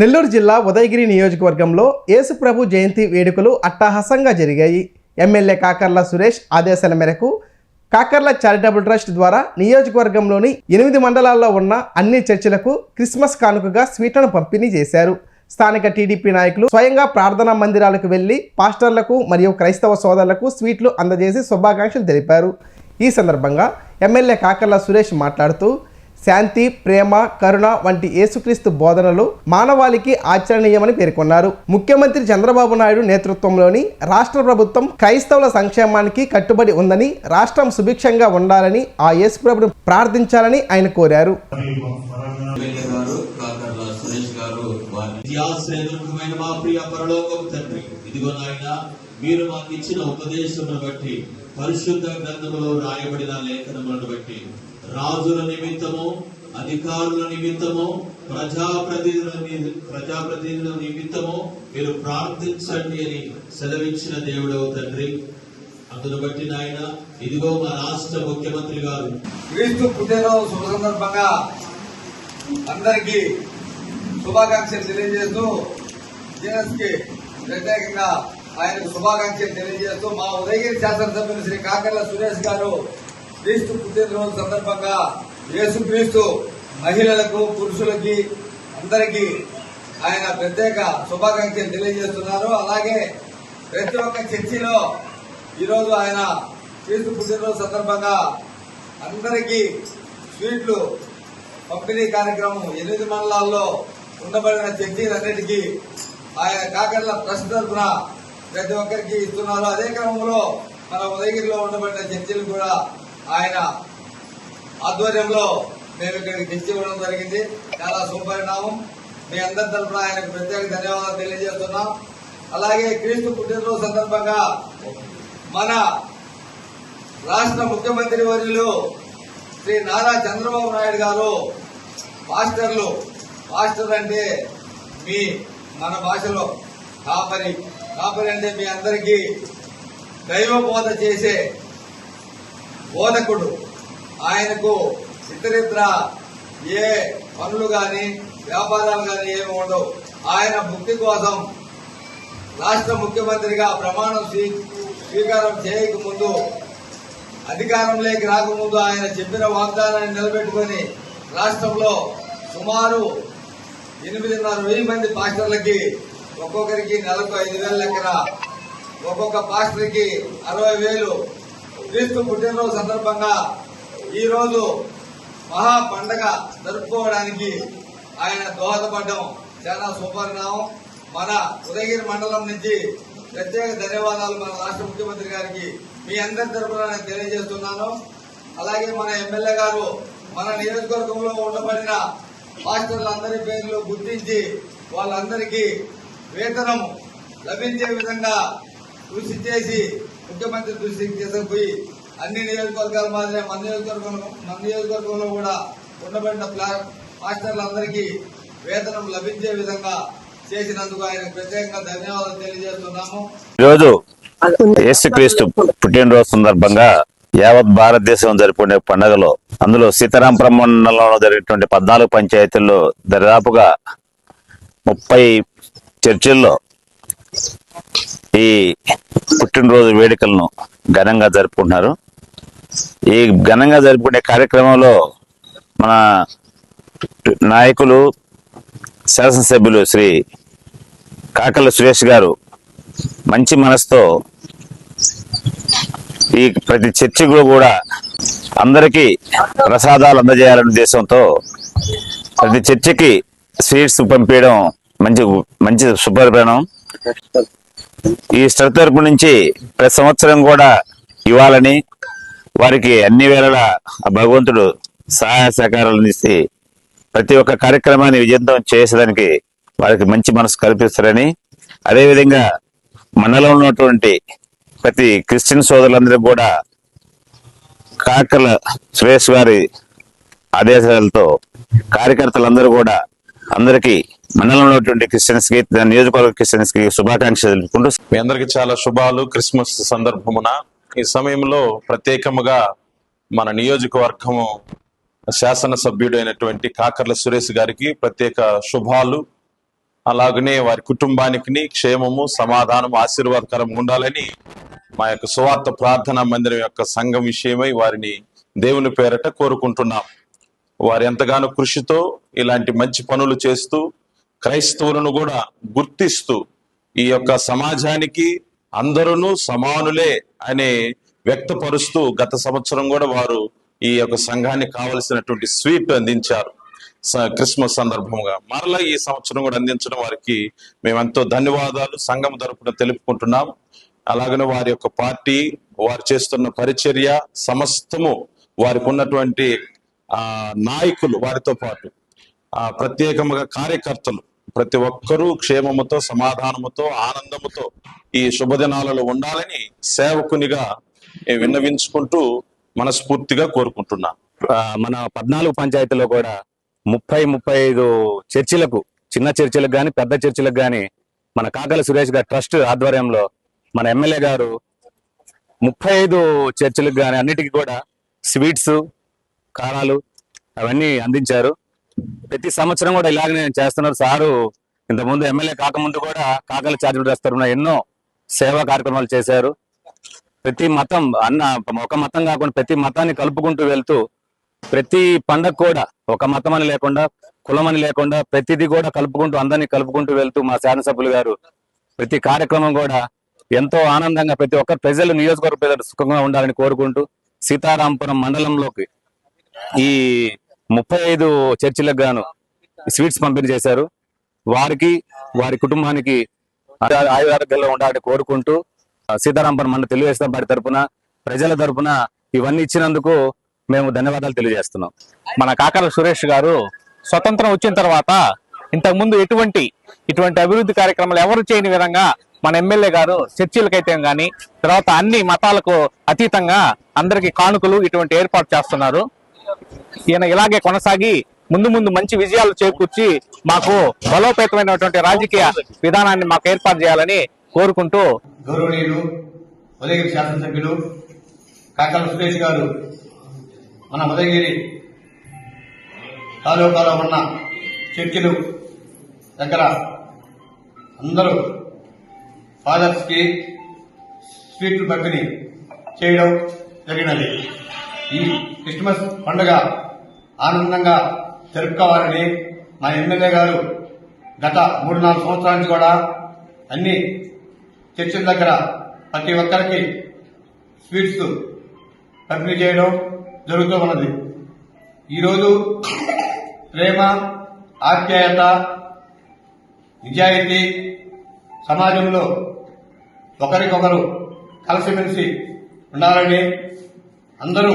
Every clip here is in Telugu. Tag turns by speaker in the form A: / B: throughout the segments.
A: నెల్లూరు జిల్లా ఉదయగిరి నియోజకవర్గంలో యేసుప్రభు జయంతి వేడుకలు అట్టహాసంగా జరిగాయి. ఎమ్మెల్యే కాకర్ల సురేష్ ఆదేశాల మేరకు కాకర్ల చారిటబుల్ ట్రస్ట్ ద్వారా నియోజకవర్గంలోని ఎనిమిది మండలాల్లో ఉన్న అన్ని చర్చిలకు క్రిస్మస్ కానుకగా స్వీట్లను పంపిణీ చేశారు. స్థానిక టీడీపీ నాయకులు స్వయంగా ప్రార్థనా మందిరాలకు వెళ్ళి పాస్టర్లకు మరియు క్రైస్తవ సోదరులకు స్వీట్లు అందజేసి శుభాకాంక్షలు తెలిపారు. ఈ సందర్భంగా ఎమ్మెల్యే కాకర్ల సురేష్ మాట్లాడుతూ శాంతి ప్రేమ కరుణ వంటి యేసుక్రీస్తు బోధనలు మానవాళికి ఆచరణీయమని పేర్కొన్నారు. ముఖ్యమంత్రి చంద్రబాబు నాయుడు నేతృత్వంలోని రాష్ట్ర ప్రభుత్వం క్రైస్తవుల సంక్షేమానికి కట్టుబడి ఉందని రాష్ట్రం సుభిక్షంగా ఉండాలని ఆ యేసుప్రభుని ప్రార్థించాలని ఆయన కోరారు.
B: ఇదిగో మీరు మాకు ఇచ్చిన ఉపదేశమును బట్టి పరిశుద్ధ గ్రంథములో రాయబడిన లేఖనములను బట్టి రాజుల నిమిత్తము అధికారుల నిమిత్తము ప్రజాప్రతినిధుల ప్రజాప్రతినిధుల నిమిత్తము మీరు ప్రార్థించండి అని సెలవిచ్చిన దేవుడవు తండ్రి. అందును బట్టి నాయన ఇదిగో మా రాష్ట్ర ముఖ్యమంత్రి గారు.
C: క్రీస్తు పుట్టినరోజు శుభ సందర్భంగా అందరికీ శుభాకాంక్షలు తెలియజేస్తూ జీనస్ ప్రత్యేకంగా ఆయనకు శుభాకాంక్షలు తెలియజేస్తూ మా ఉదయగిరి శాసనసభ్యులు శ్రీ కాకర్ల సురేష్ గారు క్రీస్తు పుట్టినరోజు సందర్భంగా యేసుక్రీస్తు మహిళలకు పురుషులకి అందరికీ ఆయన ప్రత్యేక శుభాకాంక్షలు తెలియజేస్తున్నారు. అలాగే ప్రతి ఒక్క చర్చిలో ఈరోజు ఆయన క్రీస్తు పుట్టినరోజు సందర్భంగా అందరికీ స్వీట్లు పంపిణీ కార్యక్రమం ఎనిమిది మండలాల్లో ఉండబడిన చర్చీలన్నిటికీ ఆయన కాకర్ల ట్రస్ట్ తరఫున ప్రతి ఒక్కరికి ఇస్తున్నారు. అదే క్రమంలో మన ఉదయగిరిలో ఉండబడిన చర్చీలు కూడా ఆయన ఆధ్వర్యంలో మేము ఇక్కడికి తెచ్చి ఇవ్వడం జరిగింది. చాలా శుభపరిణామం. మీ అందరి తరఫున ఆయనకు ప్రత్యేక ధన్యవాదాలు తెలియజేస్తున్నాం. అలాగే క్రీస్తు పుట్టినరోజు సందర్భంగా మన రాష్ట్ర ముఖ్యమంత్రి వర్యులు శ్రీ నారా చంద్రబాబు నాయుడు గారు మాస్టర్లు మాస్టర్ అంటే మీ మన భాషలో కాపరి. కాపరి అంటే మీ అందరికీ దైవ బోధ చేసే బోధకుడు. ఆయనకు ఇతరితర ఏ పనులు కానీ వ్యాపారాలు కానీ ఏమి ఉండవు. ఆయన ముక్తి కోసం రాష్ట్ర ముఖ్యమంత్రిగా ప్రమాణం స్వీ- స్వీకారం చేయకముందు అధికారంలోకి రాకముందు ఆయన చెప్పిన వాగ్దానాన్ని నిలబెట్టుకొని రాష్ట్రంలో సుమారు ఎనిమిదిన్నర వెయ్యి మంది పాస్టర్లకి ఒక్కొక్కరికి నెలకు ఐదు వేల లెక్కన ఒక్కొక్క పాస్టర్కి అరవై వేలు క్రీస్తు పుట్టినరోజు సందర్భంగా ఈరోజు మహా పండగ జరుపుకోవడానికి ఆయన దోహదపడడం చాలా సుపరిణామం. మన ఉదయగిరి మండలం నుంచి ప్రత్యేక ధన్యవాదాలు మన రాష్ట్ర ముఖ్యమంత్రి గారికి మీ అందరి తరఫున నేను తెలియజేస్తున్నాను. అలాగే మన ఎమ్మెల్యే గారు మన నియోజకవర్గంలో ఉండబడిన మాస్టర్లందరి పేర్లు గుర్తించి వాళ్ళందరికీ వేతనం లభించే విధంగా కృషి చేసి ముఖ్యమంత్రి దృష్టికి తీసుకుపోయి అన్ని నియోజకవర్గాల మాదిరే మన నియోజకవర్గంలో మన నియోజకవర్గంలో కూడా ఉండబడిన ప్లా మాస్టర్లందరికీ వేతనం లభించే విధంగా చేసినందుకు ఆయనకు ప్రత్యేకంగా ధన్యవాదాలు తెలియజేస్తున్నాము.
D: ఈరోజు యేసుక్రీస్తు పుట్టినరోజు సందర్భంగా యావత్ భారతదేశం జరుపుకునే పండుగలో అందులో సీతారాంపురం మండలంలో జరిగేటువంటి పద్నాలుగు పంచాయతీల్లో దరిదాపుగా ముప్పై చర్చిల్లో ఈ పుట్టినరోజు వేడుకలను ఘనంగా జరుపుకుంటున్నారు. ఈ ఘనంగా జరుపుకునే కార్యక్రమంలో మన నాయకులు శాసనసభ్యులు శ్రీ కాకల సురేష్ గారు మంచి మనసుతో ఈ ప్రతి చర్చిలో కూడా అందరికీ ప్రసాదాలు అందజేయాలనే ఉద్దేశంతో ప్రతి చర్చికి స్వీట్స్ పంపించడం మంచి మంచి శుభపరిణామం ఈ స్ట్రక్ తరపు నుంచి ప్రతి సంవత్సరం కూడా ఇవ్వాలని వారికి అన్ని వేళలా ఆ భగవంతుడు సహాయ సహకారాలు అందిస్తే ప్రతి ఒక్క కార్యక్రమాన్ని విజయంతం చేసేదానికి వారికి మంచి మనసు కల్పిస్తారని అదేవిధంగా మండలంలో ఉన్నటువంటి ప్రతి క్రిస్టియన్ సోదరులందరూ కూడా కాకల సురేష్ గారి ఆదేశాలతో కార్యకర్తలందరూ కూడా అందరికీ మండలంలో ఉన్నటువంటి క్రిస్టియన్స్కి నియోజకవర్గ క్రిస్టియన్స్కి శుభాకాంక్షలు తెలుపుకుంటూ
E: మీ అందరికి చాలా శుభాలు క్రిస్మస్ సందర్భమున. ఈ సమయంలో ప్రత్యేకముగా మన నియోజకవర్గము శాసన సభ్యుడైనటువంటి కాకర్ల సురేష్ గారికి ప్రత్యేక శుభాలు. అలాగనే వారి కుటుంబానికి క్షేమము సమాధానం ఆశీర్వాదకరం ఉండాలని మా యొక్క సువార్త ప్రార్థనా మందిరం యొక్క సంఘం విషయమై వారిని దేవుని పేరట కోరుకుంటున్నాం. వారు ఎంతగానో కృషితో ఇలాంటి మంచి పనులు చేస్తూ క్రైస్తవులను కూడా గుర్తిస్తూ ఈ యొక్క సమాజానికి అందరూ సమానులే అనే వ్యక్తపరుస్తూ గత సంవత్సరం కూడా వారు ఈ యొక్క సంఘానికి కావలసినటువంటి స్వీట్ అందించారు. స- క్రిస్మస్ సందర్భంగా. మరలా ఈ సంవత్సరం కూడా అందించడం వారికి మేమెంతో ధన్యవాదాలు. సంఘం తరపున తెలుపుకుంటున్నాం. అలాగనే వారి యొక్క పార్టీ వారు చేస్తున్న పరిచర్య సమస్తము వారికి ఉన్నటువంటి ఆ నాయకులు వారితో పాటు ఆ ప్రత్యేకముగా కార్యకర్తలు ప్రతి ఒక్కరూ క్షేమముతో సమాధానముతో ఆనందముతో ఈ శుభదినాలలో ఉండాలని సేవకునిగా విన్నవించుకుంటూ మనస్ఫూర్తిగా కోరుకుంటున్నాను
F: మన పద్నాలుగు పంచాయతీలో కూడా ముప్పై ముప్పై ఐదు చర్చిలకు చిన్న చర్చిలకు కానీ పెద్ద చర్చిలకు కానీ మన కాకల సురేష్ గారి ట్రస్ట్ ఆధ్వర్యంలో మన ఎమ్మెల్యే గారు ముప్పై ఐదు చర్చిలకు కానీ అన్నిటికీ కూడా స్వీట్స్ కారాలు అవన్నీ అందించారు. ప్రతి సంవత్సరం కూడా ఇలాగనే చేస్తున్నారు. సారు ఇంతకుముందు ఎమ్మెల్యే కాకముందు కూడా కాకల చార్జీలు చేస్తారు ఎన్నో సేవా కార్యక్రమాలు చేశారు. ప్రతి మతం అన్న ఒక మతం కాకుండా ప్రతి మతాన్ని కలుపుకుంటూ వెళ్తూ ప్రతి పండగ కూడా ఒక మతం అని లేకుండా కులం అని లేకుండా ప్రతిదీ కూడా కలుపుకుంటూ అందరినీ కలుపుకుంటూ వెళ్తూ మా శాసనసభ్యులు గారు ప్రతి కార్యక్రమం కూడా ఎంతో ఆనందంగా ప్రతి ఒక్క ప్రజలు నియోజకవర్గ ప్రజలు సుఖంగా ఉండాలని కోరుకుంటూ సీతారాంపురం మండలంలోకి ఈ ముప్పై ఐదు చర్చిలకు గాను స్వీట్స్ పంపిణీ చేశారు. వారికి వారి కుటుంబానికి ఆయు- ఆయురారోగ్యంలో ఉండాలని కోరుకుంటూ సీతారాంపన్ మన తెలుగుదేశం పార్టీ తరఫున ప్రజల తరఫున ఇవన్నీ ఇచ్చినందుకు మేము ధన్యవాదాలు తెలియజేస్తున్నాం.
G: మన కాకర సురేష్ గారు స్వతంత్రం వచ్చిన తర్వాత ఇంతకు ముందు ఎటువంటి ఇటువంటి అభివృద్ధి కార్యక్రమాలు ఎవరు చేయని విధంగా మన ఎమ్మెల్యే గారు చర్చిలకైతే కానీ తర్వాత అన్ని మతాలకు అతీతంగా అందరికి కానుకలు ఇటువంటి ఏర్పాటు చేస్తున్నారు. ఈయన ఇలాగే కొనసాగి ముందు ముందు మంచి విజయాలు చేకూర్చి మాకు బలోపేతమైనటువంటి రాజకీయ విధానాన్ని మాకు ఏర్పాటు చేయాలని కోరుకుంటూ
H: గౌరవనీయులు ఉదయగిరి శాసనసభ్యులు కాకల సురేష్ గారు మన ఉదయగిరి తాలూకాలో ఉన్న చర్చిలు దగ్గర అందరూ ఫాదర్స్కి స్వీట్లు పంపిణీ చేయడం జరిగినది. ఈ క్రిస్మస్ పండుగ ఆనందంగా జరుపుకోవాలని మా ఎమ్మెల్యే గారు గత మూడు నాలుగు సంవత్సరాల నుంచి కూడా అన్ని చర్చిల దగ్గర ప్రతి ఒక్కరికి స్వీట్స్ పంపిణీ చేయడం జరుగుతూ ఉన్నది. ఈరోజు ప్రేమ ఆప్యాయత నిజాయితీ సమాజంలో ఒకరికొకరు కలిసిమెలిసి ఉండాలని అందరూ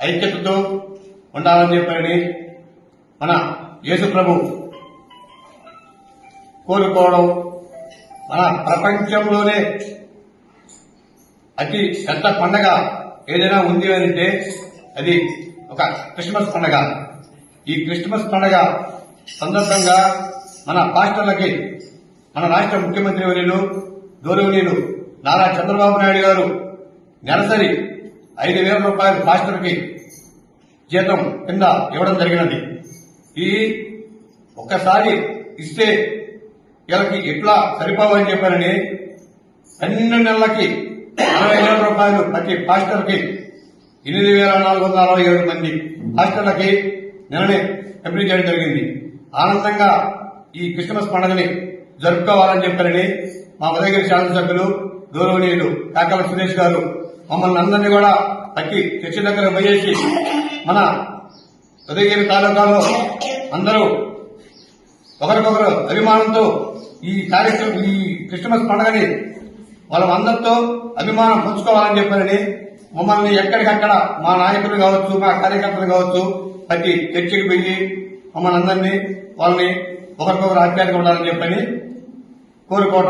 H: ఐక్యతతో ఉండాలని చెప్పని మన యేసు ప్రభు కోరుకోవడం మన ప్రపంచంలోనే అతి పెద్ద పండగ ఏదైనా ఉంది అని అంటే అది ఒక క్రిస్మస్ పండగ. ఈ క్రిస్మస్ పండగ సందర్భంగా మన పాస్టర్లకి మన రాష్ట్ర ముఖ్యమంత్రి వర్యులు గౌరవనీయులు నారా చంద్రబాబు నాయుడు గారు నెలసరి ఐదు వేల రూపాయలు పాస్టర్కి జీతం కింద ఇవ్వడం జరిగినది. ఈ ఒక్కసారి ఇస్తే వీళ్ళకి ఎట్లా సరిపోవని చెప్పారని పన్నెండు నెలలకి అరవై వేల రూపాయలు ప్రతి పాస్టర్కి ఎనిమిది వేల నాలుగు వందల అరవై ఏడు మంది పాస్టర్లకి నిన్ననే పంపిణీ చేయడం జరిగింది. ఆనందంగా ఈ క్రిస్మస్ పండుగని జరుపుకోవాలని చెప్పారని మా ఉదయగిరి శాసనసభ్యులు గౌరవనీయులు కాకల సురేష్ గారు మమ్మల్ని అందరినీ కూడా తక్కి చర్చి దగ్గర పోయేసి మన ఉదయగిరి తాలూకాలో అందరూ ఒకరికొకరు అభిమానంతో ఈ కార్యక్రమం ఈ క్రిస్మస్ పండుగని వాళ్ళందరితో అభిమానం పంచుకోవాలని చెప్పారని మమ్మల్ని ఎక్కడికక్కడ మా నాయకులు కావచ్చు మా కార్యకర్తలు కావచ్చు ప్రతి చర్చకి పోయి మమ్మల్ని అందరినీ వాళ్ళని ఒకరికొకరు ఆప్యాయంగా ఉండాలని చెప్పని కోరుకోవడం.